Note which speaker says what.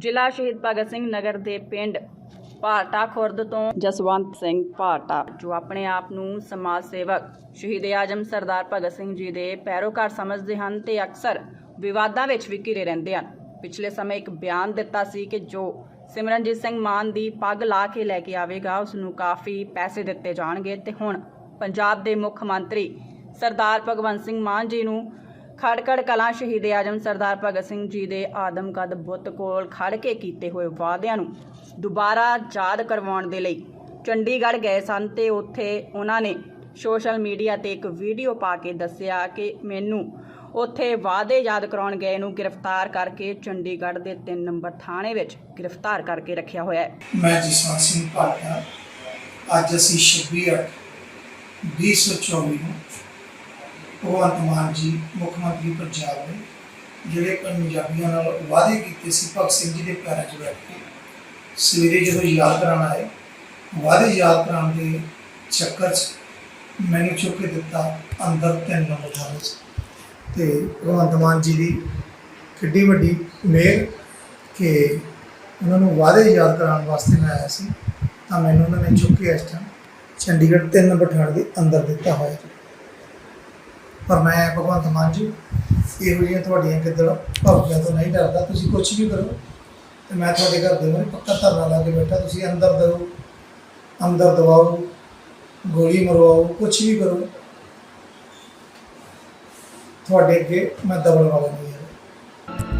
Speaker 1: ਜ਼ਿਲ੍ਹਾ ਸ਼ਹੀਦ ਭਗਤ ਸਿੰਘ ਨਗਰ ਦੇ ਪਿੰਡ ਭਾਰਟਾ ਖੁਰਦ ਤੋਂ ਜਸਵੰਤ ਸਿੰਘ ਭਾਰਟਾ ਜੋ ਆਪਣੇ ਆਪ ਨੂੰ ਸਮਾਜ ਸੇਵਕ, ਸ਼ਹੀਦ ਆਜਮ ਸਰਦਾਰ ਭਗਤ ਸਿੰਘ ਜੀ ਦੇ ਪੈਰੋਕਾਰ ਸਮਝਦੇ ਹਨ ਤੇ ਅਕਸਰ ਵਿਵਾਦਾਂ ਵਿੱਚ ਵੀ ਘਿਰੇ ਰਹਿੰਦੇ ਹਨ। ਪਿਛਲੇ ਸਮੇਂ ਇੱਕ ਬਿਆਨ ਦਿੱਤਾ ਸੀ ਕਿ ਜੋ ਸਿਮਰਨਜੀਤ ਸਿੰਘ ਮਾਨ ਦੀ ਪੱਗ ਲਾ ਕੇ ਲੈ ਕੇ ਆਵੇਗਾ ਉਸ ਨੂੰ ਕਾਫੀ ਪੈਸੇ ਦਿੱਤੇ ਜਾਣਗੇ ਤੇ ਹੁਣ ਪੰਜਾਬ ਦੇ ਮੁੱਖ ਮੰਤਰੀ ਸਰਦਾਰ ਭਗਵੰਤ ਸਿੰਘ ਮਾਨ ਜੀ ਨੂੰ ਖੜਕੜ ਕਲਾਂ ਸ਼ਹੀਦ ਆਜਮ ਸਰਦਾਰ ਭਗਤ ਸਿੰਘ ਜੀ ਦੇ ਆਦਮ ਕਦ ਬੁੱਤ ਕੋਲ ਖੜ ਕੇ ਕੀਤੇ ਹੋਏ ਵਾਅਦਿਆਂ ਨੂੰ ਦੁਬਾਰਾ ਯਾਦ ਕਰਵਾਉਣ ਦੇ ਲਈ ਚੰਡੀਗੜ੍ਹ ਗਏ ਸਨ ਤੇ ਉੱਥੇ ਉਹਨਾਂ ਨੇ ਸੋਸ਼ਲ ਮੀਡੀਆ ਤੇ ਇੱਕ ਵੀਡੀਓ ਪਾ ਕੇ ਦੱਸਿਆ ਕਿ ਮੈਨੂੰ ਉੱਥੇ ਵਾਅਦੇ ਯਾਦ ਕਰਾਉਣ ਗਏ ਨੂੰ ਗ੍ਰਿਫਤਾਰ ਕਰਕੇ ਚੰਡੀਗੜ੍ਹ ਦੇ 3 ਨੰਬਰ ਥਾਣੇ ਵਿੱਚ ਗ੍ਰਿਫਤਾਰ ਕਰਕੇ ਰੱਖਿਆ ਹੋਇਆ ਹੈ।
Speaker 2: ਮੈਂ ਜਸਵੰਤ ਸਿੰਘ ਭਾਟਿਆ। ਅੱਜ ਅਸੀਂ 26 2024 ਨੂੰ ਭਗਵੰਤ ਮਾਨ ਜੀ ਮੁੱਖ ਮੰਤਰੀ ਪੰਜਾਬ ਨੇ ਜਿਹੜੇ ਪੰਜਾਬੀਆਂ ਨਾਲ ਵਾਅਦੇ ਕੀਤੇ ਸੀ, ਭਗਤ ਸਿੰਘ ਜੀ ਦੇ ਪੈਰਾਂ 'ਚ ਬੈਠ ਕੇ। ਸਵੇਰੇ ਜਦੋਂ ਯਾਦ ਕਰਾਉਣ ਆਏ, ਵਾਅਦੇ ਯਾਦ ਕਰਾਉਣ ਦੇ ਚੱਕਰ 'ਚ ਮੈਨੂੰ ਚੁੱਕ ਕੇ ਦਿੱਤਾ ਅੰਦਰ ਤਿੰਨ ਨੰਬਰ ਥਾਣੇ 'ਚ ਤੇ ਭਗਵੰਤ ਮਾਨ ਜੀ ਦੀ ਕਿੱਡੀ ਵੱਡੀ ਮਿਹਰ ਕਿ ਉਹਨਾਂ ਨੂੰ ਵਾਅਦੇ ਯਾਦ ਕਰਾਉਣ ਵਾਸਤੇ ਮੈਂ ਆਇਆ ਸੀ, ਤਾਂ ਮੈਨੂੰ ਉਹਨਾਂ ਨੇ ਚੁੱਕ ਕੇ ਇਸ ਟਾਈਮ ਚੰਡੀਗੜ੍ਹ ਤਿੰਨ ਨੰਬਰ ਥਾਣੇ ਦੇ ਅੰਦਰ ਦਿੱਤਾ ਹੋਇਆ। ਪਰ ਮੈਂ ਭਗਵੰਤ ਮਾਨ ਜੀ, ਇਹੋ ਜਿਹੀਆਂ ਤੁਹਾਡੀਆਂ ਕਿੱਦੜ ਭਵਜਾ ਤੋਂ ਨਹੀਂ ਡਰਦਾ, ਤੁਸੀਂ ਕੁਝ ਵੀ ਕਰੋ ਤੇ ਮੈਂ ਤੁਹਾਡੇ ਘਰ ਦੇ ਮੂਹਰੇ ਪੱਕਾ ਧਰਨਾ ਲਾ ਕੇ ਬੈਠਾ, ਤੁਸੀਂ ਅੰਦਰ ਦਿਓ ਅੰਦਰ ਦਵਾਓ ਗੋਲੀ ਮਰਵਾਓ ਕੁਝ ਵੀ ਕਰੋ। ਤੁਹਾਡੇ ਅੱਗੇ ਮੈਂ ਦਬਲ ਵਾਲਾ ਨਹੀਂ ਹੈ।